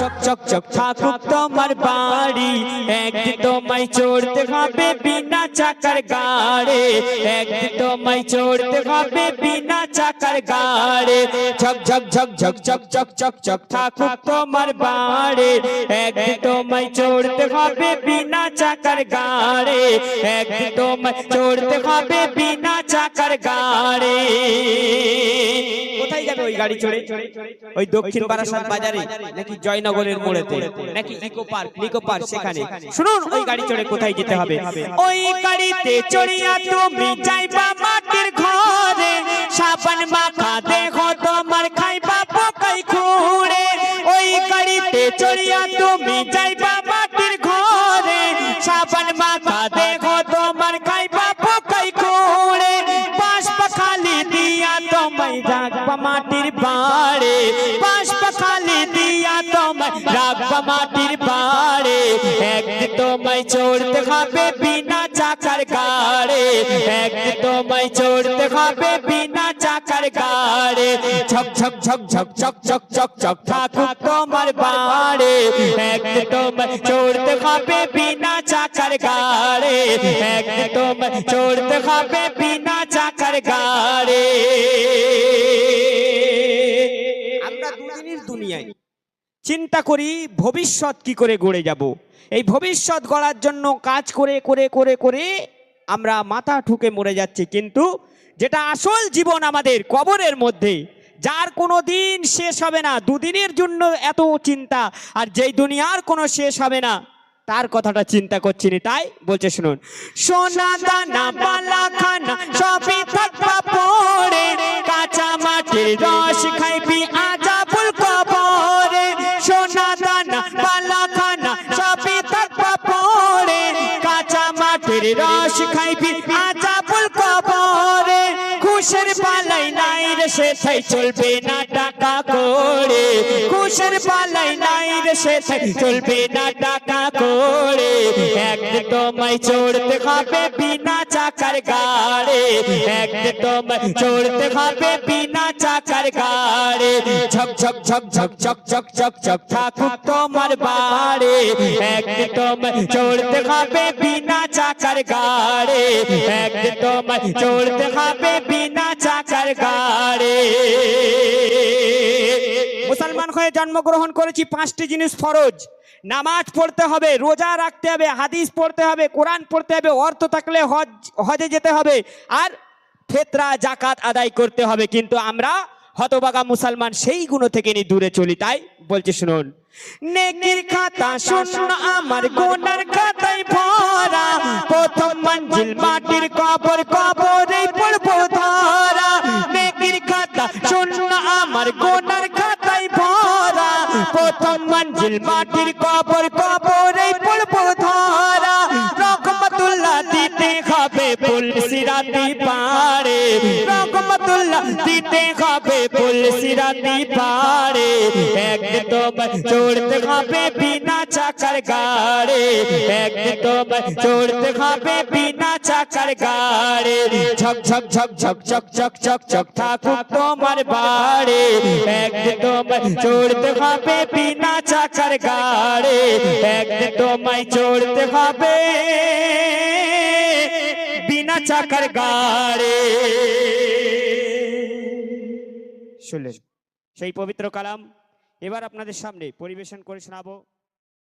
চক চক চক, থাকুক তোমার বাড়ি। একদিন তোমায় চড়তে হবে বিনা চাকার গাড়ি। একদিন তোমায় চড়তে হবে বিনা চাকার গাড়ি। ঝক ঝক ঝক ঝক ঝক ঝক ঝক ঝক, থাকুক তোমার বাড়ি। একদিন তোমায় চড়তে হবে বিনা চাকার গাড়ি। একদিন তোমায় চড়তে হবে বিনা চাকার গাড়ি। কোথায় যাবে ওই গাড়ি চড়ে? ওই দক্ষিণ বারাসাত বাজারে? নাকি জয়নগরের মোড়েতে। নাকি ইকো পার্ক নিকো পার্ক সেখানে। শুনুন ওই গাড়ি চড়ে কোথায় যেতে হবে? ওই গাড়িতে চড়িয়া তুমি যাইবা মাটির ঘরে। সাবান মাখা দেখো তোমার খাইবা পোকাই খুঁড়ে। ওই গাড়িতে চড়িয়া তুমি যাইবা মাটির ঘরে। সাবান মাখা দেখো তোমার খাইবা পোকাই খুঁড়ে। পাশ পাখালি দিয়া তোমায় রাখবা মাটির বাড়ে। পাশ পাখালি দিয়া রাখবা মাটির বাড়ে একদিন তোমায় চড়তে হবে বিনা চাকার গাড়ে একদিন তোমায় চড়তে হবে বিনা চাকার গাড়ে ঝক ঝক ঝক ঝক ঝক ঝক ঝক ঝক ঠাকুর তোমার বাড়ে। একদিন তোমায় চড়তে হবে বিনা চাকার গাড়ে একদিন তোমায় চড়তে হবে বিনা চাকার গাড়ে আমরা দুদিনের দুনিয়ায়। চিন্তা করি ভবিষ্যৎ কি করে গড়ে যাব। এই ভবিষ্যৎ গড়ার জন্য কাজ করে করে করে করে আমরা মাথা ঠুকে মরে যাচ্ছি। কিন্তু যেটা আসল জীবন আমাদের কবরের মধ্যে, যার কোনো দিন শেষ হবে না, দুদিনের জন্য এত চিন্তা, আর যেই দুনিয়ার কোনো শেষ হবে না, তার কথাটা চিন্তা করছি না। তাই বলছে, শুনুন, সোনা দানা, বালা খানা, সবই থাকবা পড়ে কাঁচা মাটির রস খাইবি আজাবুল কবরে খুশের পালাই সে থাই চলবে না টাকা করে। খুশের পালাই নাই রে সে থাই চলবে না টাকা করে। একদিন তোমায় চড়তে হবে বিনা চাকার গাড়ে। একদিন তোমায় চড়তে হবে বিনা চাকার গাড়ে। ঝক ঝক ঝক ঝক ঝক ঝক ঝক ঝক ঠাকুর তোমার বাড়ে। একদিন তোমায় চড়তে হবে বিনা চাকার গাড়ে। একদিন তোমায় চড়তে হবে বিনা চাকার গাড়ে। মুসলমান হয়ে জন্মগ্রহণ করেছি পাঁচটি জিনিস ফরজ। নামাজ পড়তে হবে রোজা রাখতে হবে হাদিস পড়তে হবে কোরআন পড়তে হবে অর্থ থাকলে হজ হজে যেতে হবে আর ফেতরা জাকাত আদায় করতে হবে। কিন্তু আমরা হতবাগা মুসলমান সেই গুণ থেকে নি দূরে চলি তাই বলছে শুনুন। নেকির খাতা শূন্য আমার গোনার খাতায় ভরা। প্রথম মঞ্জিল মাটির কবর কবরে প্রথম মঞ্জিল মাটির কবর কবরে পড়ব ধরা। হবে পুলসি রাতি পারে রহমতুল্লাহ দিতে হবে পুলসি পারে একদিন চড়তে হবে বিনা চাকার গাড়ে। একদিন তোমায় চড়তে হবে বিনা চাকার গাড়ে। ঝক ঝক ঝক ঝক ঝক ঝক ঝক ঝক ঠাকুর তোমার বাড়ে। একদিন তোমায় চড়তে হবে বিনা চাকার গাড়ে। একদিন তোমায় চড়তে হবে। বিনা চাকার গারে শুনলেন সেই পবিত্র কালাম। এবার আপনাদের সামনে পরিবেশন করে শোনাবো।